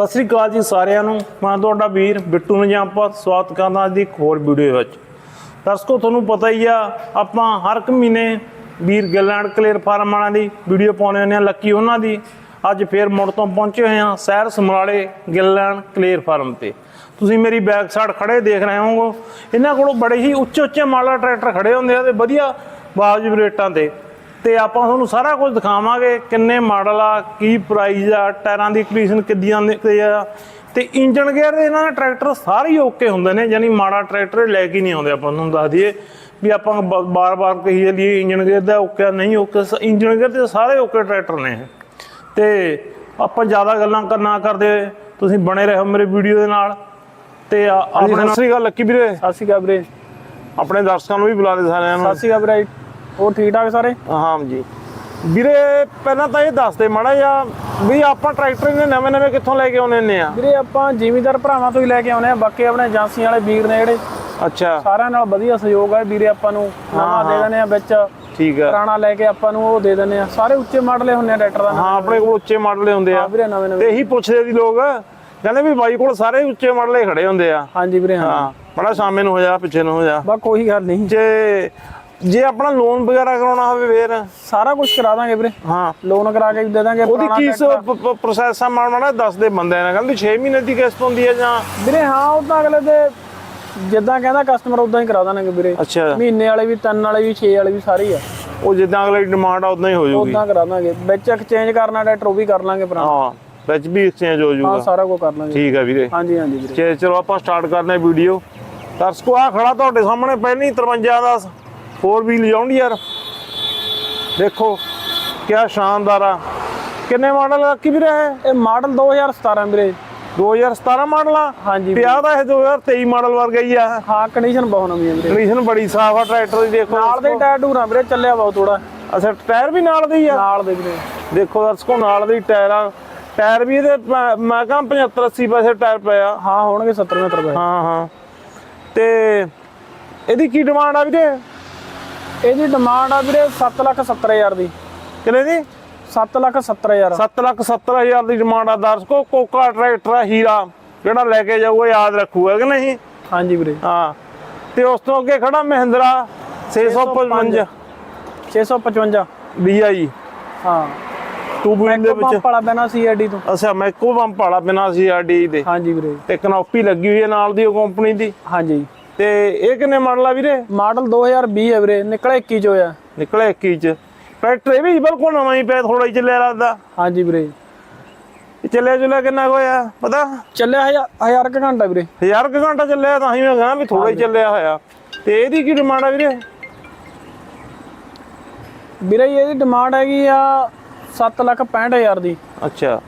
ਸਤਿ ਸ੍ਰੀ ਅਕਾਲ ਜੀ ਸਾਰਿਆਂ ਨੂੰ। ਮੈਂ ਤੁਹਾਡਾ ਵੀਰ ਬਿੱਟੂ ਨਜਾਂਪਾ ਸਵਾਗਤ ਕਰਦਾ ਅੱਜ ਦੀ ਇੱਕ ਹੋਰ ਵੀਡੀਓ ਵਿੱਚ। ਦਰਸ਼ਕੋ, ਤੁਹਾਨੂੰ ਪਤਾ ਹੀ ਆ, ਆਪਾਂ ਹਰ ਇੱਕ ਮਹੀਨੇ ਵੀਰ ਗਿੱਲੈਂਡ ਕਲੀਅਰ ਫਾਰਮ ਵਾਲਿਆਂ ਦੀ ਵੀਡੀਓ ਪਾਉਣੇ ਹੁੰਦੇ ਆ ਲੱਕੀ ਉਹਨਾਂ ਦੀ। ਅੱਜ ਫੇਰ ਮੁੜ ਤੋਂ ਪਹੁੰਚੇ ਹੋਏ ਆ ਸ਼ਹਿਰ ਸਮਰਾਲੇ ਗਿੱਲੈਂਡ ਕਲੀਅਰ ਫਾਰਮ ਤੇ। ਤੁਸੀਂ ਮੇਰੀ ਬੈਕ ਸਾਈਡ ਖੜੇ ਦੇਖ ਰਹੇ ਹੋਵੋ ਇਹਨਾਂ ਕੋਲੋਂ ਬੜੇ ਹੀ ਉੱਚੇ ਉੱਚੇ ਮਾਲਾ ਟਰੈਕਟਰ ਖੜੇ ਹੁੰਦੇ ਆ ਤੇ ਵਧੀਆ ਵਾਜਬ ਰੇਟਾਂ ਤੇ। ਤੇ ਆਪਾਂ ਤੁਹਾਨੂੰ ਸਾਰਾ ਕੁਝ ਦਿਖਾਵਾਂਗੇ ਕਿੰਨੇ ਮਾਡਲ ਆ ਕੀ ਪ੍ਰਾਈਸ ਆ ਟਾਇਰਾਂ ਦੀ ਕੰਡੀਸ਼ਨ ਕਿੱਦਾਂ ਦੀ ਆ। ਤੇ ਇੰਜਨ ਗੇਅਰ ਦੇ ਇਹਨਾਂ ਦੇ ਟਰੈਕਟਰ ਸਾਰੇ ਓਕੇ ਹੁੰਦੇ ਨੇ ਯਾਨੀ ਮਾੜਾ ਟਰੈਕਟਰ ਲੈ ਕੇ ਨਹੀਂ ਆਉਂਦੇ ਆਪਾਂ ਨੂੰ ਦੱਸ ਦਈਏ ਵੀ ਆਪਾਂ ਬਾਰ-ਬਾਰ ਕਹੀ ਚੱਲੀਏ ਇੰਜਨ ਗੇਅਰ ਦਾ ਓਕੇ ਨਹੀਂ ਓਕੇ ਇੰਜਨ ਗੇਅਰ ਦੇ ਸਾਰੇ ਓਕੇ ਟਰੈਕਟਰ ਨੇ ਤੇ ਆਪਾਂ ਜ਼ਿਆਦਾ ਗੱਲਾਂ ਕਰਨਾ ਕਰਦੇ ਤੁਸੀਂ ਬਣੇ ਰਹੋ ਮੇਰੇ ਵੀਡੀਓ ਦੇ ਨਾਲ। ਤੇ ਆਪਣੇ ਸਤਿ ਸ੍ਰੀ ਅਕਾਲ ਲੱਕੀ ਵੀਰੇ। ਸਤਿ ਸ਼੍ਰੀ ਅਕਾਲ ਵੀਰੇ। ਆਪਣੇ ਦਰਸ਼ਕਾਂ ਨੂੰ ਵੀ ਬੁਲਾ ਦੇ ਸਾਰਿਆਂ ਨੂੰ। ਸਤਿ ਸ਼੍ਰੀ ਅਕਾਲ ਵੀਰੇ। ਹੋਰ ਠੀਕ ਠਾਕ ਸਾਰੇ? ਹਾਂ ਜੀ। ਵੀਰੇ ਪਹਿਲਾਂ ਤਾਂ ਇਹ ਦੱਸ ਦੇ ਮਾੜਾ ਜਿਹਾ ਵੀ ਆਪਾਂ ਟਰੈਕਟਰ ਇਹਨੇ ਨਵੇਂ ਨਵੇਂ ਕਿੱਥੋਂ ਲੈ ਕੇ ਆਉਣੇ ਨੇ ਆ? ਵੀਰੇ ਆਪਾਂ ਜ਼ਿਮੀਦਾਰ ਭਰਾਵਾਂ ਤੋਂ ਹੀ ਲੈ ਕੇ ਆਉਨੇ ਆ। ਬਾਕੀ ਆਪਣੇ ਏਜੰਸੀ ਵਾਲੇ ਵੀਰ ਨੇ ਜਿਹੜੇ ਅੱਛਾ। ਸਾਰਿਆਂ ਨਾਲ ਵਧੀਆ ਸਹਿਯੋਗ ਹੈ ਵੀਰੇ ਆਪਾਂ ਨੂੰ। ਨਵਾਂ ਦੇ ਦਿੰਦੇ ਆ ਵਿੱਚ। ਠੀਕ ਆ। ਪੁਰਾਣਾ ਲੈ ਕੇ ਆਪਾਂ ਨੂੰ ਉਹ ਦੇ ਦਿੰਦੇ ਆ। ਸਾਰੇ ਉੱਚੇ ਮਾਡਲੇ ਹੁੰਨੇ ਆ ਟਰੈਕਟਰ ਦਾ। ਹਾਂ ਆਪਣੇ ਕੋਲ ਉੱਚੇ ਮਾਡਲ ਹੁੰਦੇ ਆ। ਵੀਰੇ ਨਵੇਂ ਤੇ ਨਵੇਂ ਇਹੀ ਪੁੱਛਦੇ ਸੀ ਲੋਕ ਕਹਿੰਦੇ ਵੀ ਬਾਈ ਕੋਲ ਸਾਰੇ ਉੱਚੇ ਮਾਡਲ ਖੜੇ ਹੁੰਦੇ ਆ। ਹਾਂਜੀ ਵੀਰੇ ਹਾਂ। ਹਾਂ ਬੜਾ ਸਾਹਮਣੇ ਨੂੰ ਹੋ ਜਾ ਪਿੱਛੇ ਨੂੰ ਹੋ ਜਾ। ਬਾ ਕੋਈ ਗੱਲ ਨਹੀਂ। ਜੇ ਜੇ ਆਪਣਾ ਲੋਨ ਵਗੈਰਾ ਕਰਾਉਣਾ ਹੋਵੇ ਫੇਰ। ਸਾਰਾ ਕੁਝ ਕਰਾ ਦਾਂਗੇ ਵੀਰੇ। ਹਾਂ। ਲੋਨ ਕਰਾ ਕੇ ਵੀ ਦੇ ਦਾਂਗੇ ਉਹਦੀ ਕੀ ਪ੍ਰੋਸੈਸ ਆ? ਮਾੜਾ ਦੱਸਦੇ ਬੰਦੇ ਨੇ ਕਹਿੰਦੇ 6 ਮਹੀਨੇ ਦੀ ਕਿਸ਼ਤ ਹੁੰਦੀ ਹੈ ਜਾਂ? ਵੀਰੇ ਹਾਂ ਉਹ ਤਾਂ ਅਗਲੇ ਦੇ ਜਿੱਦਾਂ ਕਹਿੰਦਾ ਕਸਟਮਰ ਉਦਾਂ ਹੀ ਕਰਾ ਦਾਂਗੇ ਵੀਰੇ। ਅੱਛਾ। ਮਹੀਨੇ ਵਾਲੇ ਵੀ ਤਿੰਨ ਵਾਲੇ ਵੀ 6 ਵਾਲੇ ਵੀ ਸਾਰੇ ਹੀ ਆ। ਉਹ ਜਿੱਦਾਂ ਅਗਲੇ ਦੀ ਡਿਮਾਂਡ ਆ ਉਦਾਂ ਹੀ ਹੋ ਜਾਊਗੀ। ਉਦਾਂ ਕਰਾ ਦਾਂਗੇ। ਵਿੱਚ ਐਕਸਚੇਂਜ ਕਰਨਾ ਟਰੈਕਟਰ ਉਹ ਵੀ ਕਰ ਲਾਂਗੇ ਪੁਰਾਣਾ। ਹਾਂ ਵਿੱਚ ਵੀ ਐਕਸਚੇਂਜ ਹੋ ਹਾਂ ਜਾਊਗਾ ਸਾਰਾ ਕੁਝ ਕਰ ਲਾਂਗੇ। ਠੀਕ ਆ ਵੀਰੇ। ਹਾਂਜੀ ਹਾਂਜੀ ਵੀਰੇ। ਚਲੋ ਆਪਾਂ ਸਟਾਰਟ ਕਰਦੇ ਹਾਂ ਵੀਡੀਓ ਦਰਸ਼ਕੋ ਆ ਖੜਾ ਤੁਹਾਡੇ ਸਾਹਮਣੇ ਪਹਿਲੀ 53 ਦਾ 4 ਵੀਲ ਯਾਰ। ਦੇਖੋ ਕਿਆ ਸ਼ਾਨਦਾਰ ਆ। ਕਿੰਨੇ ਮਾਡਲ ਆ? ਕੀ ਵੀਰੇ ਇਹ? ਮਾਡਲ 2017 ਵੀਰੇ। 2017 ਮਾਡਲ ਆ? ਹਾਂਜੀ ਪਿਆ ਦਾ ਇਹ 2023 ਮਾਡਲ ਵਰਗਾ ਹੀ ਆ। ਹਾਂ ਕੰਡੀਸ਼ਨ ਬਹੁਤ ਨਵੀਂ ਵੀਰੇ। ਕੰਡੀਸ਼ਨ ਬੜੀ ਸਾਫ਼ ਆ ਟਰੈਕਟਰ ਦੀ ਦੇਖੋ ਨਾਲ ਦੇ ਟਾਇਰ ਟੂਰਾਂ ਵੀਰੇ ਚੱਲਿਆ ਬਹੁਤ ਥੋੜਾ ਅੱਛਾ ਟਾਇਰ ਵੀ ਨਾਲ ਦੇ ਹੀ ਆ? ਨਾਲ ਦੇ ਵੀਰੇ। ਦੇਖੋ ਦਰਸ਼ਕੋ ਨਾਲ ਦੇ ਟਾਇਰ ਆ। ਟਾਇਰ ਵੀ ਇਹਦੇ ਮੈਂ- ਕਹਾਂ 75 80 ਪੈਸੇ ਟਾਇਰ ਪਿਆ ਹਾਂ ਹੋਣਗੇ 70 70 ਰੁਪਏ ਹਾਂ ਹਾਂ। ਤੇ ਇਹਦੀ ਕੀ ਡਿਮਾਂਡ ਆ ਵੀਰੇ? ਇਹਦੀ ਡਿਮਾਂਡ ਆ ਵੀਰੇ 7 ਲੱਖ 70 ਹਜ਼ਾਰ ਦੀ। ਕਿੰਨੇ ਦੀ? 7 ਲੱਖ 70 ਹਜ਼ਾਰ। 7 ਲੱਖ 70 ਹਜ਼ਾਰ ਦੀ ਡਿਮਾਂਡ ਆ ਦਰਸ਼ਕੋ ਕੋਕਾ ਟਰੈਕਟਰ ਆ ਹੀਰਾ ਜਿਹੜਾ ਲੈ ਕੇ ਜਾਊਗਾ ਯਾਦ ਰੱਖੂਗਾ ਕਿ ਨਹੀਂ? ਹਾਂਜੀ ਵੀਰੇ। ਹਾਂ। ਤੇ ਉਸ ਤੋਂ ਅੱਗੇ ਖੜਾ ਮਹਿੰਦਰਾ 655 655 DI ਹਾਂ। ਟੂ ਵੀਲ ਦੇ ਵਿੱਚ ਪੰਪ ਵਾਲਾ ਬੈਨਾ ਸੀਆਰਡੀ ਤੋਂ। ਅੱਛਾ ਮੈਕੋ ਪੰਪ ਵਾਲਾ ਬਿਨਾ ਸੀ ਆਰਡੀ ਦੇ। ਹਾਂਜੀ ਵੀਰੇ। ਤੇ ਕਨੋਪੀ ਲੱਗੀ ਹੋਈ ਹੈ ਨਾਲ ਦੀ ਉਹ ਕੰਪਨੀ ਦੀ। ਹਾਂਜੀ। ਤੇ ਇਹ ਕਿੰਨੇ ਮਾਡਲ ਆ ਵੀਰੇ? ਮਾਡਲ 2020 ਹੈ ਵੀਰੇ ਨਿਕਲਿਆ 21 ਚ ਹੋਇਆ ਨਿਕਲਿਆ 21 ਚ। ਟਰੈਕਟਰ ਇਹ ਵੀ ਬਿਲਕੁਲ ਨਵਾਂ ਹੀ ਪਿਆ ਥੋੜਾ ਹੀ ਚੱਲਿਆ ਲੱਗਦਾ। ਹਾਂਜੀ ਵੀਰੇ। ਚੱਲਿਆ ਚੁੱਲਿਆ ਕਿੰਨਾ ਹੋਇਆ ਪਤਾ? ਚੱਲਿਆ ਹਜ਼ਾਰ ਹਜ਼ਾਰ ਕੁ ਘੰਟਾ ਵੀਰੇ। ਹਜ਼ਾਰ ਕੁ ਘੰਟਾ ਚੱਲਿਆ ਤਾਂ ਹੀ ਮੈਂ ਕਹਾਂ ਵੀ ਥੋੜਾ ਹੀ ਚੱਲਿਆ ਹੋਇਆ। ਤੇ ਇਹਦੀ ਕੀ ਡਿਮਾਂਡ ਆ ਵੀਰੇ? ਵੀਰੇ ਇਹਦੀ ਡਿਮਾਂਡ ਹੈਗੀ ਆ 7 ਲੱਖ 65 ਹਜ਼ਾਰ ਦੀ। ਅੱਛਾ।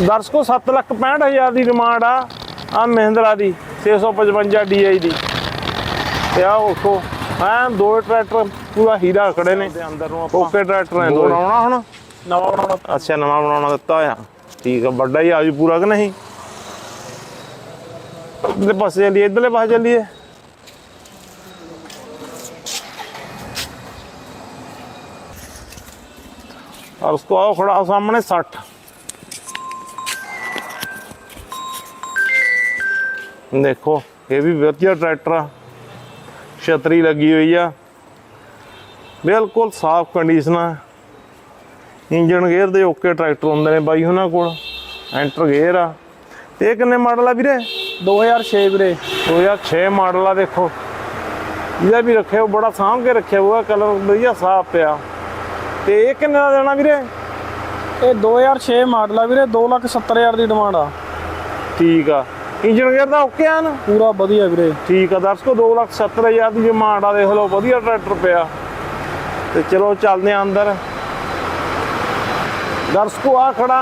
ਦਰਸ਼ਕੋ 7 ਲੱਖ 65 ਹਜ਼ਾਰ ਦੀ ਡਿਮਾਂਡ ਆ। ਆ ਮਹਿੰਦਰਾ ਦੀ 655 DI ਦੀ ਤੇ ਆ ਦੇਖੋ ਐ ਦੋ ਟਰੈਕਟਰ ਪੂਰਾ ਹੀਰਾ ਖੜੇ ਨੇ ਤੇ ਅੰਦਰ ਨੂੰ ਆਪਾਂ ਓਕੇ ਟਰੈਕਟਰ ਨੇ ਦੋ ਬਣਾਉਣਾ ਹੁਣ ਨਵਾਂ ਬਣਾਉਣਾ ਅੱਛਾ ਨਵਾਂ ਬਣਾਉਣਾ ਦਿੱਤਾ ਹੋਇਆ ਠੀਕ ਆ ਵੱਡਾ ਹੀ ਆਜੂ ਪੂਰਾ ਕਿ ਨਹੀਂ ਇਧਰਲੇ ਪਾਸੇ ਚੱਲੀਏ ਇਧਰਲੇ ਪਾਸੇ ਚੱਲੀਏ और उसको आओ खड़ा हो सामने 60 ਦੇਖੋ ਇਹ ਵੀ ਵਧੀਆ ਟਰੈਕਟਰ ਆ। ਛਤਰੀ ਲੱਗੀ ਹੋਈ ਆ। ਬਿਲਕੁਲ ਸਾਫ਼ ਕੰਡੀਸ਼ਨ ਆ। ਇੰਜਨ ਗੇਅਰ ਦੇ ਓਕੇ ਟਰੈਕਟਰ ਹੁੰਦੇ ਨੇ ਬਾਈ ਉਹਨਾਂ ਕੋਲ। ਐਂਟਰ ਗੇਅਰ ਆ। ਤੇ ਇਹ ਕਿੰਨੇ ਮਾਡਲ ਆ ਵੀਰੇ? 2006 ਵੀਰੇ। 2006 ਮਾਡਲ ਆ ਦੇਖੋ। ਇਹਦਾ ਵੀ ਰੱਖਿਆ ਉਹ ਬੜਾ ਸਾਂਭ ਕੇ ਰੱਖਿਆ ਹੋਇਆ ਕਲਰ ਵਧੀਆ ਸਾਫ਼ ਪਿਆ। ਤੇ ਇਹ ਕਿੰਨੇ ਦਾ ਦੇਣਾ ਵੀਰੇ? ਇਹ 2006 ਮਾਡਲ ਆ ਵੀਰੇ 2 ਲੱਖ 70 ਹਜ਼ਾਰ ਦੀ ਡਿਮਾਂਡ ਆ। ਠੀਕ ਆ। ਇੰਜਨ ਗੇਅਰ ਦਾ ਓਕੇ ਆ ਨਾ। ਪੂਰਾ ਵਧੀਆ ਵੀਰੇ। ਠੀਕ ਆ ਦਰਸ਼ਕੋ 270000 ਦੀ ਡਿਮਾਂਡ ਆ ਦੇਖ ਲਓ ਵਧੀਆ ਟਰੈਕਟਰ ਪਿਆ। ਤੇ ਚਲੋ ਚੱਲਦੇ ਆ ਅੰਦਰ। ਦਰਸ਼ਕੋ ਆ ਖੜਾ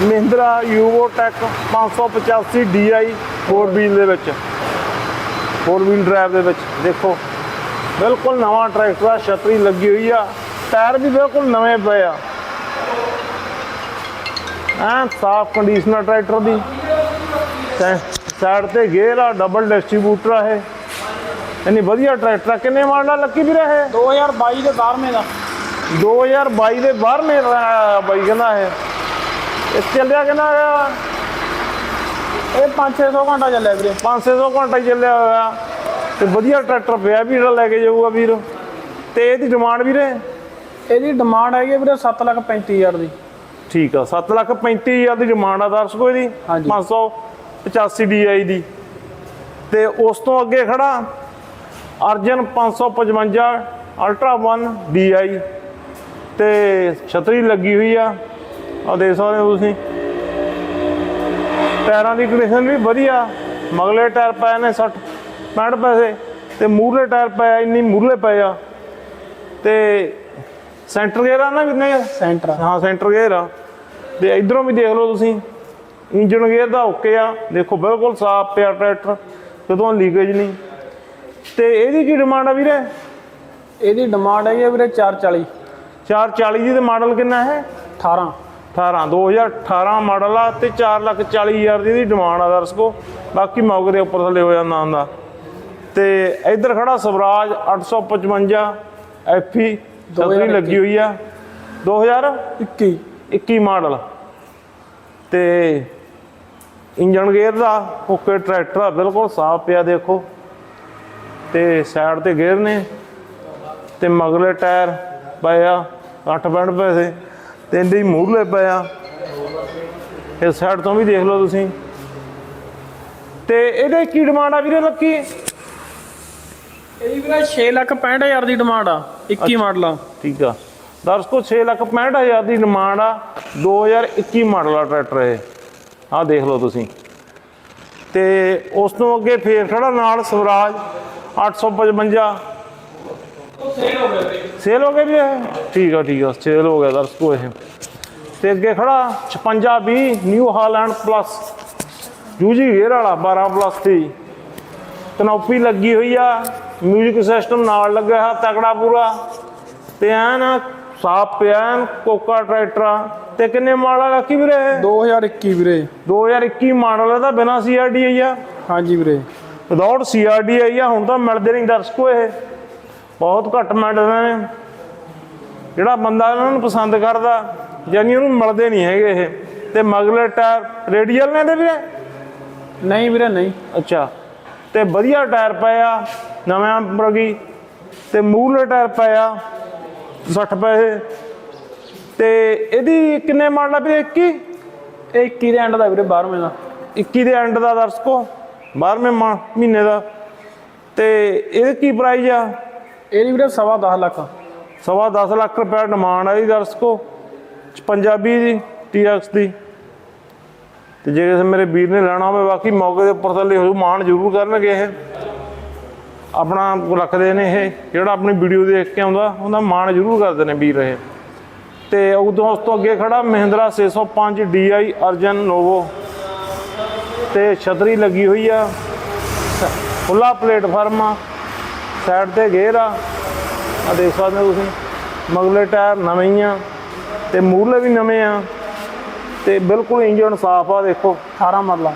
Mahindra Yuvo tech 585 DI 4 wheel ਦੇ ਵਿੱਚ। 4 ਵੀਲ ਡਰਾਈਵ ਦੇ ਵਿੱਚ ਦੇਖੋ। ਬਿਲਕੁਲ ਨਵਾਂ ਟਰੈਕਟਰ ਆ ਛਤਰੀ ਲੱਗੀ ਹੋਈ ਆ। ਟਾਇਰ ਵੀ ਬਿਲਕੁਲ ਨਵੇਂ ਪਏ ਆ। ਐਨ ਸਾਫ਼ ਕੰਡੀਸ਼ਨਰ ਟਰੈਕਟਰ ਦੀ। ਸਾਈਡ ਤੇ ਗੇਅਰ ਆ ਡਬਲ ਡਿਸਟ੍ਰੀਬਿਊਟਰ ਆ ਇਹ। ਇੰਨੀ ਵਧੀਆ ਟਰੈਕਟਰ ਕਿੰਨੇ ਮਾਡਲ ਲੱਕੀ ਵੀ ਰਹੇ 2022 ਦੇ 12ਵੇਂ ਦਾ। 2022 ਦੇ 12ਵੇਂ ਦਾ ਬਾਈ ਕਹਿੰਦਾ ਇਹ। ਚੱਲਿਆ ਕਹਿੰਦਾ ਇਹ 5-600 ਘੰਟਾ ਚੱਲਿਆ ਵੀਰੇ। 5-600 ਘੰਟਾ ਹੀ ਚੱਲਿਆ ਹੋਇਆ। ਤੇ ਵਧੀਆ ਟਰੈਕਟਰ ਪਿਆ ਵੀ ਲੈ ਕੇ ਜਾਊਗਾ ਵੀਰ। ਤੇ ਇਹਦੀ ਡਿਮਾਂਡ ਵੀਰੇ? ਇਹਦੀ ਡਿਮਾਂਡ ਹੈਗੀ ਵੀਰੇ 7 ਲੱਖ 35000 ਦੀ। ਠੀਕ ਆ 7 ਲੱਖ 35000 ਦੀ ਡਿਮਾਂਡ ਆ ਦਰਸ਼ਕੋ ਇਹਦੀ। 85 DI ਦੀ। ਤੇ ਉਸ ਤੋਂ ਅੱਗੇ ਖੜਾ ਅਰਜਨ 555 ਅਲਟਰਾ 1 DI ਤੇ ਛਤਰੀ ਲੱਗੀ ਹੋਈ ਆ। ਆ ਦੇਖ ਸਕਦੇ ਹੋ ਤੁਸੀਂ। ਟਾਇਰਾਂ ਦੀ ਕੰਡੀਸ਼ਨ ਵੀ ਵਧੀਆ। ਮਗਲੇ ਟਾਇਰ ਪਏ ਨੇ 60 65 ਪੈਸੇ। ਤੇ ਮੂਰਲੇ ਟਾਇਰ ਪਏ ਇੰਨੀ ਮੂਰਲੇ ਪਏ ਆ। ਤੇ ਸੈਂਟਰ ਗੇਅਰ ਨਾ ਕਿੰਨੇ? ਸੈਂਟਰ ਹਾਂ ਸੈਂਟਰ ਗੇਅਰ ਆ। ਤੇ ਇਧਰੋਂ ਵੀ ਦੇਖ ਲਓ ਤੁਸੀਂ। ਇੰਜਨ ਗੇਅਰ ਦਾ ਓਕੇ ਆ। ਦੇਖੋ ਬਿਲਕੁਲ ਸਾਫ਼ ਪਿਆ ਟਰੈਕਟਰ ਕਦੋਂ ਲੀਕੇਜ ਨਹੀਂ। ਤੇ ਇਹਦੀ ਕੀ ਡਿਮਾਂਡ ਆ ਵੀਰੇ? ਇਹਦੀ ਡਿਮਾਂਡ ਹੈਗੀ ਆ ਵੀਰੇ 440 440 ਦੀ ਤੇ ਮਾਡਲ ਕਿੰਨਾ ਹੈ? 18 18 2018 ਮਾਡਲ ਆ ਤੇ 440000 ਦੀ ਇਹਦੀ ਡਿਮਾਂਡ ਆ ਦਰਸ਼ਕੋ। ਬਾਕੀ ਮੌਕੇ ਦੇ ਉੱਪਰ ਥੱਲੇ ਹੋ ਜਾਂਦਾ ਹੁੰਦਾ। ਤੇ ਇੱਧਰ ਖੜਾ ਸਵਰਾਜ 855 ਐਫਈ ਛਤਰੀ ਲੱਗੀ ਹੋਈ ਆ। 2021 21 ਮਾਡਲ ਤੇ ਇੰਜਨ ਗੇਅਰ ਦਾ ਓਕੇ ਟਰੈਕਟਰ ਆ ਬਿਲਕੁਲ ਸਾਫ਼ ਪਿਆ ਦੇਖੋ। ਤੇ ਸਾਈਡ ਤੇ ਗੇਅਰ ਨੇ ਤੇ ਮਗਲੇ ਟਾਇਰ ਪਏ ਆ 8 ਬੈਂਡ ਪੈਸੇ ਤੇ ਇਹਦੇ ਹੀ ਮੂਹਰਲੇ ਪਏ ਆ। ਇਸ ਸਾਈਡ ਤੋਂ ਵੀ ਦੇਖ ਲਓ ਤੁਸੀਂ। ਤੇ ਇਹਦੇ ਕੀ ਡਿਮਾਂਡ ਆ ਵੀਰੇ ਲੱਕੀ? ਇਹਦੀ ਵੀਰੇ 665000 ਦੀ ਡਿਮਾਂਡ ਆ 21 ਮਾਡਲ ਆ। ਠੀਕ ਆ। ਦਰਸ਼ਕੋ 6 ਲੱਖ 65000 ਦੀ ਡਿਮਾਂਡ ਆ 2021 ਮਾਡਲ ਆ ਟਰੈਕਟਰ ਇਹ। ਆਹ ਦੇਖ ਲਓ ਤੁਸੀਂ। ਤੇ ਉਸ ਤੋਂ ਅੱਗੇ ਫੇਰ ਖੜਾ ਨਾਲ ਸਵਰਾਜ 855 ਸੇਲ ਹੋ ਗਿਆ ਵੀ ਇਹ ਠੀਕ ਆ ਠੀਕ ਆ ਸੇਲ ਹੋ ਗਿਆ ਦਰਸ਼ਕੋ ਇਹ। ਤੇ ਅੱਗੇ ਖੜਾ 5620 ਨਿਊ ਹਾਲੈਂਡ ਪਲੱਸ ਯੂਜੀ ਗੇਅਰ ਵਾਲਾ 12 ਪਲੱਸ ਦੀ। ਕਨੋਪੀ ਲੱਗੀ ਹੋਈ ਆ। ਮਿਊਜ਼ਿਕ ਸਿਸਟਮ ਨਾਲ ਲੱਗਾ ਹੈ ਤਕੜਾ ਪੂਰਾ। ਤੇ ਐਨ ਸਾਫ਼ ਪਿਆ ਐਨ ਕੋਕਾ ਟਰੈਕਟਰਾਂ। ਤੇ ਕਿੰਨੇ ਮਾਡਲ ਆ ਕੀ ਵੀਰੇ? ਇਹ? 2021 ਵੀਰੇ। 2021 ਮਾਡਲ ਇਹਦਾ ਬਿਨਾ ਸੀਆਰਡੀ ਆਈ ਆ। ਹਾਂਜੀ ਵੀਰੇ। ਵਿਦਆਊਟ ਸੀਆਰਡੀ ਆਈ ਆ ਹੁਣ ਤਾਂ ਮਿਲਦੇ ਨਹੀਂ ਦਰਸ਼ਕੋ ਇਹ। ਬਹੁਤ ਘੱਟ ਮਿਲਦੇ ਨੇ। ਜਿਹੜਾ ਬੰਦਾ ਇਹਨਾਂ ਨੂੰ ਪਸੰਦ ਕਰਦਾ ਯਾਨੀ ਉਹਨੂੰ ਮਿਲਦੇ ਨਹੀਂ ਹੈਗੇ ਇਹ। ਤੇ ਮਗਲੇ ਟਾਇਰ ਰੇਡੀਅਲ ਨੇ ਦੇ ਵੀਰੇ? ਨਹੀਂ ਵੀਰੇ ਨਹੀਂ। ਅੱਛਾ। ਤੇ ਵਧੀਆ ਟਾਇਰ ਪਏ ਆ ਨਵੇਂ ਵਰਗੀ। ਤੇ ਮੂਹਰੇ ਟਾਇਰ ਪਏ ਆ 60 ਪੈਸੇ। ਤੇ ਇਹਦੀ ਕਿੰਨੇ ਮਾਡਲ ਆ ਵੀਰੇ 21 ਇਹ 21 ਦੇ ਐਂਡ ਦਾ ਵੀਰੇ 12ਵੇਂ ਦਾ। 21 ਦੇ ਐਂਡ ਦਾ ਦਰਸ਼ਕੋ 12ਵੇਂ ਮਾ- ਮਹੀਨੇ ਦਾ। ਤੇ ਇਹਦੇ ਕੀ ਪ੍ਰਾਈਸ ਆ? ਇਹਦੀ ਵੀਰੇ ਸਵਾ 10 ਲੱਖ। ਸਵਾ 10 ਲੱਖ ਰੁਪਏ ਡਿਮਾਂਡ ਆ ਇਹਦੀ ਦਰਸ਼ਕੋ ਪੰਜਾਬੀ ਦੀ TX ਦੀ। ਤੇ ਜੇ ਕਿਸੇ ਮੇਰੇ ਵੀਰ ਨੇ ਲੈਣਾ ਹੋਵੇ ਬਾਕੀ ਮੌਕੇ ਦੇ ਉੱਪਰ ਥੱਲੇ ਹੋ ਮਾਨ ਜ਼ਰੂਰ ਕਰਨਗੇ ਇਹ। ਆਪਣਾ ਰੱਖਦੇ ਨੇ ਇਹ ਜਿਹੜਾ ਆਪਣੀ ਵੀਡੀਓ ਦੇਖ ਕੇ ਆਉਂਦਾ ਉਹਦਾ ਮਾਣ ਜ਼ਰੂਰ ਕਰਦੇ ਨੇ ਵੀਰ ਇਹ। ਤੇ ਉਦੋਂ ਉਸ ਤੋਂ ਅੱਗੇ ਖੜਾ ਮਹਿੰਦਰਾ 605 DI ਅਰਜਨ ਨੋਵੋ। ਤੇ ਛਤਰੀ ਲੱਗੀ ਹੋਈ ਆ। ਖੁੱਲਾ ਪਲੇਟਫਾਰਮ ਆ। ਸਾਈਡ ਤੇ ਗੇਅਰ ਆ। ਆ ਦੇਖ ਸਕਦੇ ਹੋ ਤੁਸੀਂ ਮਗਲੇ ਟਾਇਰ ਨਵੇਂ ਆ ਤੇ ਮੂਹਰਲੇ ਵੀ ਨਵੇਂ ਆ। ਤੇ ਬਿਲਕੁਲ ਇੰਜਨ ਸਾਫ਼ ਆ ਦੇਖੋ। 18 ਮਾਡਲ। ਆ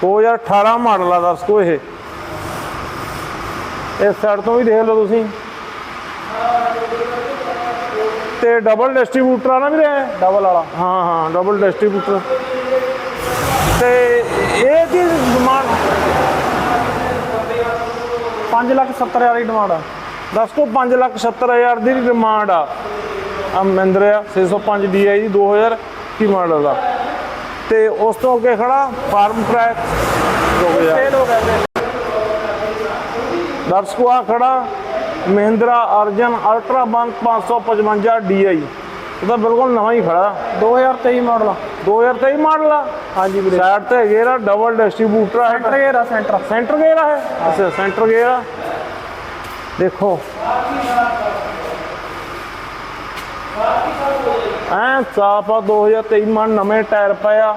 2018 ਮਾਡਲ ਆ ਦਰਸ਼ਕੋ ਇਹ। ਇਸ ਸਾਈਡ ਤੋਂ ਵੀ ਦੇਖ ਲਓ ਤੁਸੀਂ। ਤੇ ਡਬਲ ਡਿਸਟ੍ਰੀਬਿਊਟਰ ਆ ਨਾ ਵੀਰੇ? ਡਬਲ ਵਾਲਾ। ਹਾਂ ਹਾਂ ਡਬਲ ਡਿਸਟ੍ਰੀਬਿਊਟਰ ਤੇ ਇਹ ਕੀ ਡਿਮਾਂਡ 5 ਲੱਖ 70 ਹਜ਼ਾਰ ਦੀ ਡਿਮਾਂਡ ਆ। ਦਰਸ਼ਕੋ 5 ਲੱਖ 70 ਹਜ਼ਾਰ ਦੀ ਡਿਮਾਂਡ ਆ। ਆ ਮਹਿੰਦਰਾ 605 DI ਦੀ 2000 ਕੀ ਮਾਡਲ ਦਾ ਤੇ ਉਸ ਤੋਂ ਅੱਗੇ ਖੜਾ ਫਾਰਮ ਟਰੈਕ। ਹੋ ਗਿਆ। ਦਰਸ਼ਕੋ ਆ ਖੜਾ। ਮਹਿੰਦਰਾ ਅਰਜਨ ਅਲਟਰਾ 1 555 DI ਇਹਦਾ ਬਿਲਕੁਲ ਨਵਾਂ ਹੀ ਖੜਾ। 2023 ਮਾਡਲ ਆ। 2023 ਮਾਡਲ ਆ? ਹਾਂਜੀ ਵੀਰੇ। ਸਾਈਡ ਤੇ ਗੇਅਰ ਆ ਡਬਲ ਡਿਸਟ੍ਰੀਬਿਊਟਰ ਆ ਸੈਂਟਰ ਗੇਅਰ ਆ ਸੈਂਟਰ ਸੈਂਟਰ ਗੇਅਰ ਆ ਇਹ? ਅੱਛਾ ਸੈਂਟਰ ਗੇਅਰ ਆ। ਦੇਖੋ। ਐ ਸਾਫ਼ ਆ 2023 ਮਨ ਨਵੇਂ ਟਾਇਰ ਪਿਆ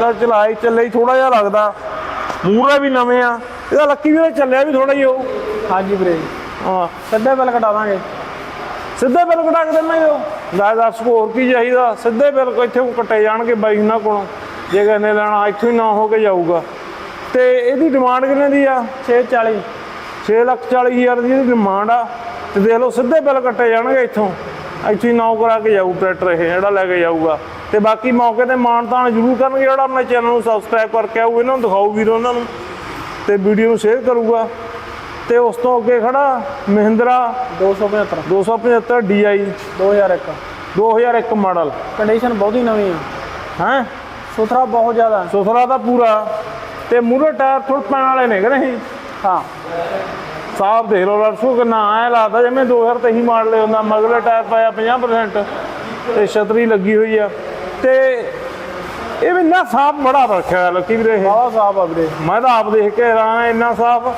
ਦਾ ਚਲਾਈ ਚੱਲੇ ਥੋੜਾ ਜਿਹਾ ਲੱਗਦਾ। ਮੂਹਰੇ ਵੀ ਨਵੇਂ ਆ। ਇਹਦਾ ਲੱਕੀ ਵੀ ਚੱਲਿਆ ਵੀ ਥੋੜਾ ਹੀ ਹੋਊ। ਹਾਂਜੀ ਵੀਰੇ। ਹਾਂ ਸਿੱਧੇ ਬਿੱਲ ਕਟਾ ਦਾਂਗੇ। ਸਿੱਧੇ ਬਿੱਲ ਕਟਾ ਕੇ ਦਿੰਦਾ ਜੋ। ਲੈ ਦੱਸ ਹੋਰ ਕੀ ਚਾਹੀਦਾ? ਸਿੱਧੇ ਬਿੱਲ ਇੱਥੇ ਕੱਟੇ ਜਾਣਗੇ ਬਾਈ ਉਹਨਾਂ ਕੋਲੋਂ। ਜੇ ਨੇ ਲੈਣਾ ਇੱਥੋਂ ਹੀ ਨਾ ਹੋ ਕੇ ਜਾਊਗਾ। ਤੇ ਇਹਦੀ ਡਿਮਾਂਡ ਕਿੰਨੇ ਦੀ ਆ? 640 6 ਲੱਖ 40 ਹਜ਼ਾਰ ਦੀ ਇਹਦੀ ਡਿਮਾਂਡ ਆ। ਤੇ ਦੇਖ ਲਓ ਸਿੱਧੇ ਬਿੱਲ ਕੱਟੇ ਜਾਣਗੇ ਇੱਥੋਂ। ਇੱਥੇ ਨੌ ਕਰਾ ਕੇ ਜਾਊ ਟਰੈਕਟਰ ਇਹ ਜਿਹੜਾ ਲੈ ਕੇ ਜਾਊਗਾ। ਤੇ ਬਾਕੀ ਮੌਕੇ ਤੇ ਮਾਣ ਤਾਣ ਜ਼ਰੂਰ ਕਰਨਗੇ। ਜਿਹੜਾ ਆਪਣੇ ਚੈਨਲ ਨੂੰ ਸਬਸਕ੍ਰਾਈਬ ਕਰਕੇ ਆਊ ਇਹਨਾਂ ਨੂੰ ਦਿਖਾਊ ਵੀਰ ਉਹਨਾਂ ਨੂੰ। ਤੇ ਵੀਡੀਓ ਨੂੰ ਸ਼ੇਅਰ ਕਰੂਗਾ। ਤੇ ਉਸ ਤੋਂ ਅੱਗੇ ਖੜਾ ਮਹਿੰਦਰਾ 275 275 DI 2001 2001 ਮਾਡਲ। ਕੰਡੀਸ਼ਨ ਬਹੁਤ ਹੀ ਨਵੀਂ ਆ। ਹੈ? ਸੁਥਰਾ ਬਹੁਤ ਜ਼ਿਆਦਾ ਸੁਥਰਾ ਤਾਂ ਪੂਰਾ। ਤੇ ਮੂਰੇ ਟਾਇਰ ਥੋੜ ਪੈਣ ਵਾਲੇ ਨੇ ਕਿ ਨਹੀਂ? ਹਾਂ। ਸਾਫ਼ ਦੇਖ ਲਓ ਲੜਸੂ ਕਿੰਨਾ ਐ ਲੱਗਦਾ ਜਿਵੇਂ 2023 ਮਾਡਲ ਹੁੰਦਾ ਮਗਲੇ ਟਾਇਰ ਪਾਇਆ 50% ਤੇ ਛਤਰੀ ਲੱਗੀ ਹੋਈ ਆ। ਤੇ ਇਹ ਵੀ ਨਾ ਸਾਫ਼ ਬੜਾ ਰੱਖਿਆ ਲੱਕੀ ਵੀਰੇ ਬਹੁਤ ਸਾਫ਼ ਆ ਵੀਰੇ। ਮੈਂ ਤਾਂ ਆਪ ਦੇਖ ਕੇ ਰਾਂ ਇੰਨਾ ਸਾਫ਼।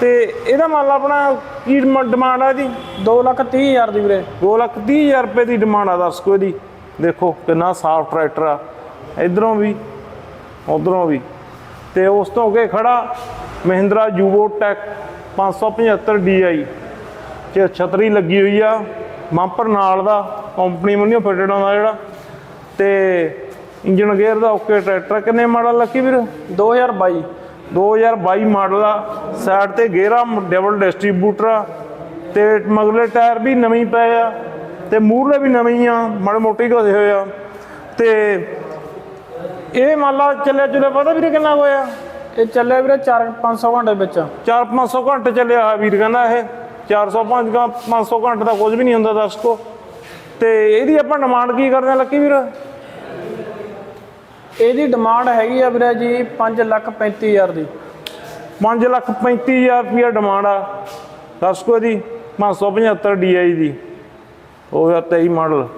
ਤੇ ਇਹਦਾ ਮੰਨ ਲਾ ਆਪਣਾ ਕੀ ਡਿਮਾਂਡ ਆ ਜੀ? 2 ਲੱਖ 30 ਹਜ਼ਾਰ ਦੀ ਵੀਰੇ। 2 ਲੱਖ 30 ਹਜ਼ਾਰ ਰੁਪਏ ਦੀ ਡਿਮਾਂਡ ਆ ਦਰਸ਼ਕੋ ਇਹਦੀ ਦੇਖੋ ਕਿੰਨਾ ਸਾਫ਼ ਟਰੈਕਟਰ ਆ। ਇਧਰੋਂ ਵੀ ਉਧਰੋਂ ਵੀ। ਤੇ ਉਸ ਤੋਂ ਅੱਗੇ ਖੜਾ ਮਹਿੰਦਰਾ ਯੂਵੋ ਟੈਕ 575 DI ਚ ਛਤਰੀ ਲੱਗੀ ਹੋਈ ਆ ਮੰਪਰ ਨਾਲ ਦਾ ਕੰਪਨੀ ਵੱਲੋਂ ਫਿਟਡ ਆਉਂਦਾ ਜਿਹੜਾ। ਤੇ ਇੰਜਨ ਗੇਅਰ ਦਾ ਓਕੇ ਟਰੈਕਟਰ ਕਿੰਨੇ ਮਾਡਲ ਲੱਕੀ ਵੀਰ? 2022 2022 ਮਾਡਲ ਆ। ਸਾਈਡ ਤੇ ਗੇਅਰਾ ਡਬਲ ਡਿਸਟ੍ਰੀਬਿਊਟਰ ਆ ਤੇ ਮਗਲੇ ਟਾਇਰ ਵੀ ਨਵੇਂ ਪਏ ਆ ਤੇ ਮੂਹਰਲੇ ਵੀ ਨਵੇਂ ਆ ਮਾੜੇ ਮੋਟੇ ਘਸੇ ਹੋਏ ਆ ਤੇ ਇਹ ਮੰਨ ਲਾ ਚੱਲਿਆ ਚੁੱਲਿਆ ਪਤਾ ਵੀਰੇ ਕਿੰਨਾ ਕੁ ਹੋਇਆ? ਇਹ ਚੱਲਿਆ ਵੀਰੇ 4 500 ਘੰਟੇ ਵਿੱਚ। 4-500 ਘੰਟੇ ਚੱਲਿਆ ਆ ਵੀਰ ਕਹਿੰਦਾ ਇਹ 405 ਗਾ 500 ਘੰਟੇ ਦਾ ਕੁਝ ਵੀ ਨਹੀਂ ਹੁੰਦਾ ਦਰਸ਼ਕੋ ਤੇ ਇਹਦੀ ਆਪਾਂ ਡਿਮਾਂਡ ਕੀ ਕਰਦੇ ਆ ਲੱਕੀ ਵੀਰ? ਇਹਦੀ ਡਿਮਾਂਡ ਹੈਗੀ ਆ ਵੀਰੇ ਜੀ 5 ਲੱਖ 35 ਹਜ਼ਾਰ ਦੀ। 5 ਲੱਖ 35000 ਰੁਪਇਆ ਡਿਮਾਂਡ ਆ। ਦਰਸ਼ਕੋ ਦੀ? 575 DI ਦੀ। ਉਹ ਹੈ 23 ਮਾਡਲ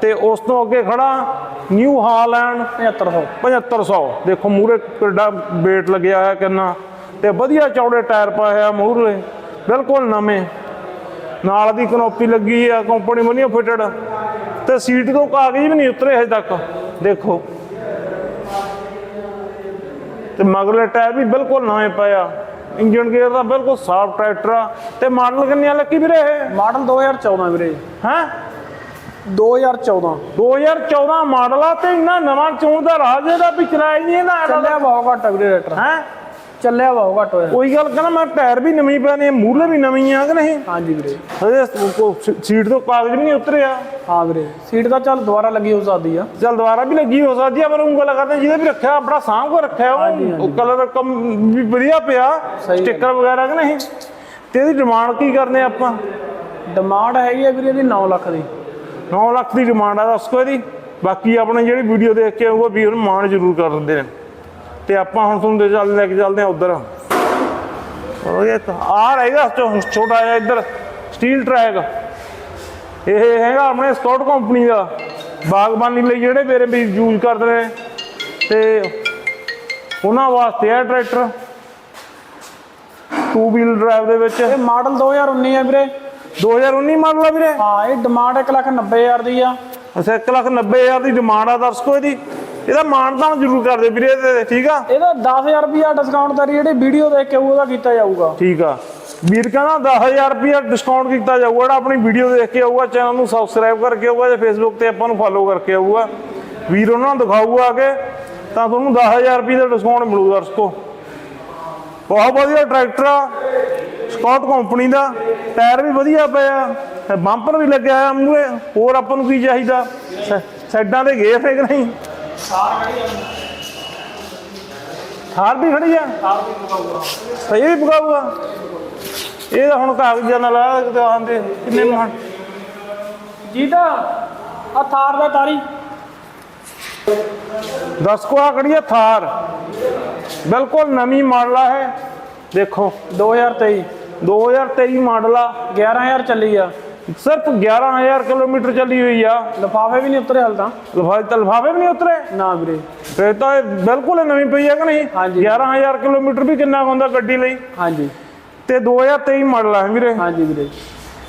ਤੇ ਉਸ ਤੋਂ ਅੱਗੇ ਖੜਾ ਨਿਊ ਹਾਲੈਂਡ 7500 7500 ਦੇਖੋ ਮੂਰੇ ਕਿੱਡਾ weight ਲੱਗਿਆ ਹੋਇਆ ਕਿੰਨਾ। ਤੇ ਵਧੀਆ ਚੌੜੇ ਟਾਇਰ ਪਾਏ ਆ ਮੂਹਰੇ। ਬਿਲਕੁਲ ਨਵੇਂ। ਨਾਲ ਦੀ ਕਨੋਪੀ ਲੱਗੀ ਆ ਕੰਪਨੀ ਵੱਲੋਂ ਫਿਟਡ ਤੇ ਸੀਟ ਤੋਂ ਕਾਗਜ਼ ਵੀ ਨਹੀਂ ਉਤਰੇ ਹਜੇ ਤੱਕ। ਦੇਖੋ। ਤੇ ਮਗਲੇ ਟਾਇਰ ਵੀ ਬਿਲਕੁਲ ਨਵੇਂ ਪਏ ਆ। ਇੰਜਨ ਗੇਅਰ ਦਾ ਬਿਲਕੁਲ ਸਾਫ਼ ਟਰੈਕਟਰ ਆ ਤੇ ਮਾਡਲ ਕਿੰਨੇ ਲੱਗੀ ਵੀਰੇ ਇਹ? ਮਾਡਲ 2014 ਵੀਰੇ। ਹੈ? 2014 2014 ਮਾਡਲ ਆ ਤੇ ਇੰਨਾ ਨਵਾਂ ਚੋਣ ਦਾ ਰਾਜ ਇਹਦਾ ਵੀ ਚਲਾਇਆ ਨਹੀਂ ਚੱਲਿਆ ਬਹੁਤ ਘੱਟ ਆ ਵੀਰੇ ਰੇਟਰ ਹੈ? ਚੱਲਿਆ ਬਹੁਤ ਘੱਟ ਹੋਇਆ। ਉਹੀ ਗੱਲ ਕਹਿੰਦਾ ਮੈਂ ਟਾਇਰ ਵੀ ਨਵੇਂ ਪਏ ਨੇ ਮੂਹਰੇ ਵੀ ਨਵੇਂ ਆ ਕਿ ਨਹੀਂ? ਹਾਂਜੀ ਵੀਰੇ। ਹਜੇ ਸੀਟ ਤੋਂ ਕਾਗਜ਼ ਵੀ ਨਹੀਂ ਉਤਰਿਆ। ਹਾਂ ਵੀਰੇ ਸੀਟ ਤਾਂ ਚੱਲ ਦੁਬਾਰਾ ਲੱਗੀ ਹੋ ਸਕਦੀ ਆ। ਚੱਲ ਦੁਬਾਰਾ ਵੀ ਲੱਗੀ ਹੋ ਸਕਦੀ ਆ ਪਰ ਉਹ ਗੱਲ ਕਰਦੇ ਜਿਹਦੇ ਵੀ ਰੱਖਿਆ ਬੜਾ ਸਾਂਭ ਕੇ ਰੱਖਿਆ ਉਹ- ਉਹ ਕਲਰ ਕਮ ਵੀ ਵਧੀਆ ਪਿਆ। ਸਟicker ਵਗੈਰਾ ਕਿ ਨਹੀਂ? ਤੇ ਇਹਦੀ ਡਿਮਾਂਡ ਕੀ ਕਰਨੇ ਆਪਾਂ? ਡਿਮਾਂਡ ਹੈਗੀ ਆ ਵੀਰੇ ਇਹਦੀ 9 ਲੱਖ ਦੀ। 9 ਲੱਖ ਦੀ ਡਿਮਾਂਡ ਆ ਦੱਸ ਕੋ ਇਹਦੀ ਬਾਕੀ ਆਪਣੇ ਜਿਹੜੀ ਵੀਡੀਓ ਦੇਖ ਕੇ ਆਊਗਾ ਵੀ ਉਹਨੂੰ ਮਾਣ ਜ਼ਰੂਰ ਕਰ ਦਿੰਦੇ ਨੇ। ਤੇ ਆਪਾਂ ਹੁਣ ਤੁਹਾਨੂੰ ਦੇ ਚੱਲ ਲੈ ਕੇ ਚੱਲਦੇ ਆ ਉਧਰ। ਉਹ ਇਹ ਤਾਂ ਆ ਰਹੇਗਾ ਛੋਟਾ ਜਿਹਾ ਇੱਧਰ ਸਟੀਲ ਟਰੈਕ ਇਹ ਹੈਗਾ ਆਪਣੇ ਸਕਾਟ ਕੰਪਨੀ ਦਾ। ਬਾਗਬਾਨੀ ਲਈ ਜਿਹੜੇ ਮੇਰੇ ਵੀ ਯੂਜ਼ ਕਰਦੇ ਨੇ। ਤੇ ਉਹਨਾਂ ਵਾਸਤੇ ਆ ਟਰੈਕਟਰ ਟੂ ਵੀਲ ਡਰਾਈਵ ਦੇ ਵਿੱਚ। ਇਹ ਮਾਡਲ 2019 ਆ ਵੀਰੇ। 2019 ਮਾਡਲ ਆ ਵੀਰੇ? ਹਾਂ ਇਹ ਡਿਮਾਂਡ 1 ਲੱਖ 90 ਹਜ਼ਾਰ ਦੀ ਆ। ਅੱਛਾ 1 ਲੱਖ 90 ਹਜ਼ਾਰ ਦੀ ਡਿਮਾਂਡ ਆ ਦਰਸ਼ਕੋ ਇਹਦੀ। ਇਹਦਾ ਮਾਣ ਤਾਂ ਜ਼ਰੂਰ ਕਰਦੇ ਵੀਰੇ ਇਹਦੇ ਤੇ, ਠੀਕ ਆ? ਇਹਦਾ 10000 ਰੁਪਿਆ ਡਿਸਕਾਊਂਟ ਤੇਰੀ ਜਿਹੜੀ ਵੀਡੀਓ ਦੇਖ ਕੇ ਉਹਦਾ ਕੀਤਾ ਜਾਊਗਾ। ਠੀਕ ਆ। ਵੀਰ ਕਹਿੰਦਾ 10000 ਰੁਪਏ ਡਿਸਕਾਊਂਟ ਕੀਤਾ ਜਾਊਗਾ ਜਿਹੜਾ ਆਪਣੀ ਵੀਡੀਓ ਦੇਖ ਕੇ ਆਊਗਾ ਚੈਨਲ ਨੂੰ ਸਬਸਕ੍ਰਾਈਬ ਕਰਕੇ ਆਊਗਾ ਤੇ ਫੇਸਬੁੱਕ ਤੇ ਆਪਾਂ ਨੂੰ ਫੋਲੋ ਕਰਕੇ ਆਊਗਾ। ਵੀਰ ਉਹਨਾਂ ਨੂੰ ਦਿਖਾਊਗਾ ਕਿ ਤਾਂ ਤੁਹਾਨੂੰ 10000 ਰੁਪਏ ਦਾ ਡਿਸਕਾਊਂਟ ਮਿਲੂ ਦਰਸ਼ਕੋ ਬਹੁਤ ਵਧੀਆ ਟਰੈਕਟਰ ਆ ਸਕਾਟ ਕੰਪਨੀ ਦਾ ਟਾਇਰ ਵੀ ਵਧੀਆ ਪਿਆ ਤੇ ਬੰਪਰ ਵੀ ਲੱਗਿਆ ਹੋਇਆ ਮੂਹਰੇ ਹੋਰ ਆਪਾਂ ਨੂੰ ਕੀ ਚਾਹੀਦਾ? ਸਾਈਡਾਂ ਤੇ ਗੇਅਰ ਕਿ ਨਹੀਂ ਥਾਰ ਵੀ ਖੜੀ ਆ? ਸਹੀ ਵੀ ਪਕਾਊਗਾ? ਇਹ ਤਾਂ ਹੁਣ ਕਾਗਜ਼ਾਂ ਨਾਲ ਆ ਦੁਕਾਨ ਦੇ ਕਿੰਨੇ ਮਣ ਜਿਹਦਾ ਆ ਥਾਰ ਦਾ ਤਾਰੀ। 10 ਕੋ ਆ ਖੜੀ ਆ ਥਾਰ? ਬਿਲਕੁਲ ਨਵੀਂ ਮਾਡਲ ਆ ਹੈ ਦੇਖੋ 2023 2023 ਮਾਡਲ ਆ 11000 ਚੱਲੀ ਆ। ਸਿਰਫ 11000 ਕਿਲੋਮੀਟਰ ਚੱਲੀ ਹੋਈ ਆ। ਲਿਫਾਫੇ ਵੀ ਨਹੀਂ ਉਤਰੇ ਹਾਲ ਤਾਂ। ਲਫਾਜ਼ ਤਾਂ ਲਿਫਾਫੇ ਵੀ ਨਹੀਂ ਉਤਰੇ? ਨਾ ਵੀਰੇ। ਫਿਰ ਤਾਂ ਇਹ ਬਿਲਕੁਲ ਹੀ ਨਵੀਂ ਪਈ ਆ ਕਿ ਨਹੀਂ? ਹਾਂਜੀ। 11000 ਕਿਲੋਮੀਟਰ ਵੀ ਕਿੰਨਾ ਹੁੰਦਾ ਗੱਡੀ ਲਈ? ਹਾਂਜੀ। ਤੇ 2023 ਮਾਡਲ ਆ ਵੀਰੇ। ਹਾਂਜੀ ਵੀਰੇ।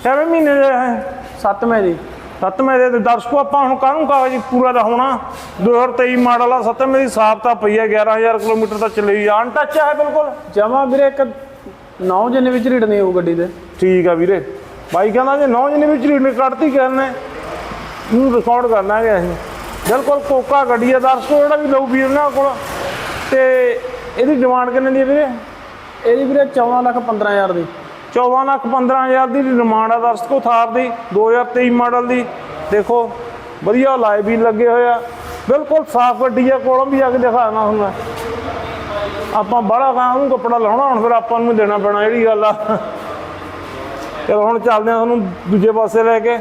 ਐਵੇਂ ਮਹੀਨੇ ਦਾ ਹੈ ਸੱਤਵੇਂ ਦੀ ਸੱਤਵੇਂ ਦੇ ਦਰਸ਼ਕੋ ਆਪਾਂ ਹੁਣ ਕਾਹਨੂੰ ਕਾਗਜ਼ ਪੂਰਾ ਦਾ ਹੋਣਾ? 2023 ਮਾਡਲ ਆ ਸੱਤਵੇਂ ਦੀ ਸਾਫ਼ ਤਾਂ ਪਈ ਹੈ 11000 ਕਿਲੋਮੀਟਰ ਤਾਂ ਚੱਲੀ ਆ। ਅਨਟੱਚ ਹੈ ਬਿਲਕੁਲ। ਜਮਾ ਵੀਰੇ ਇੱਕ 9 ਜਨ ਵਿੱਚ ਰੀਡ ਨਹੀਂ ਹੋਊ ਗੱਡੀ ਦੇ ਠੀਕ ਆ ਵੀਰੇ। ਬਾਈ ਕਹਿੰਦਾ ਜੇ 9 ਜਣੇ ਵਿੱਚ ਰੀਡ ਕੱਢਤੀ ਕਰਨੇ ਨੂੰ ਰਿਕਾਰਡ ਕਰਨਾ ਹੈ ਅਸੀਂ। ਬਿਲਕੁਲ ਕੋਕਾ ਗੱਡੀ ਆ ਦਰਸ਼ਕੋ ਜਿਹੜਾ ਵੀ ਲਊ ਵੀਰ ਨਾਲ ਕੋਲ। ਤੇ ਇਹਦੀ ਡਿਮਾਂਡ ਕਿੰਨੇ ਦੀ ਹੈ ਵੀਰੇ? ਇਹਦੀ ਵੀਰੇ 14 ਲੱਖ 15000 ਦੀ। 14 ਲੱਖ 15000 ਦੀ ਡਿਮਾਂਡ ਆ ਦਰਸ਼ਕੋ ਥਾਰ ਦੀ 2023 ਮਾਡਲ ਦੀ। ਦੇਖੋ ਵਧੀਆ ਲਾਈਵ ਵੀ ਲੱਗੇ ਹੋਏ ਆ। ਬਿਲਕੁਲ ਸਾਫ਼ ਗੱਡੀ ਆ ਕੋਲੋਂ ਵੀ ਆ ਕੇ ਦਿਖਾਣਾ ਹੁਣ ਮੈਂ। ਆਪਾਂ ਬੜਾ ਕਾਂ ਨੂੰ ਕੱਪੜਾ ਲਾਉਣਾ ਹੁਣ ਫਿਰ ਆਪਾਂ ਨੂੰ ਦੇਣਾ ਪੈਣਾ ਜਿਹੜੀ ਗੱਲ ਆ। ਚਲੋ ਹੁਣ ਚੱਲਦੇ ਆ ਤੁਹਾਨੂੰ ਦੂਜੇ ਪਾਸੇ ਲੈ ਕੇ।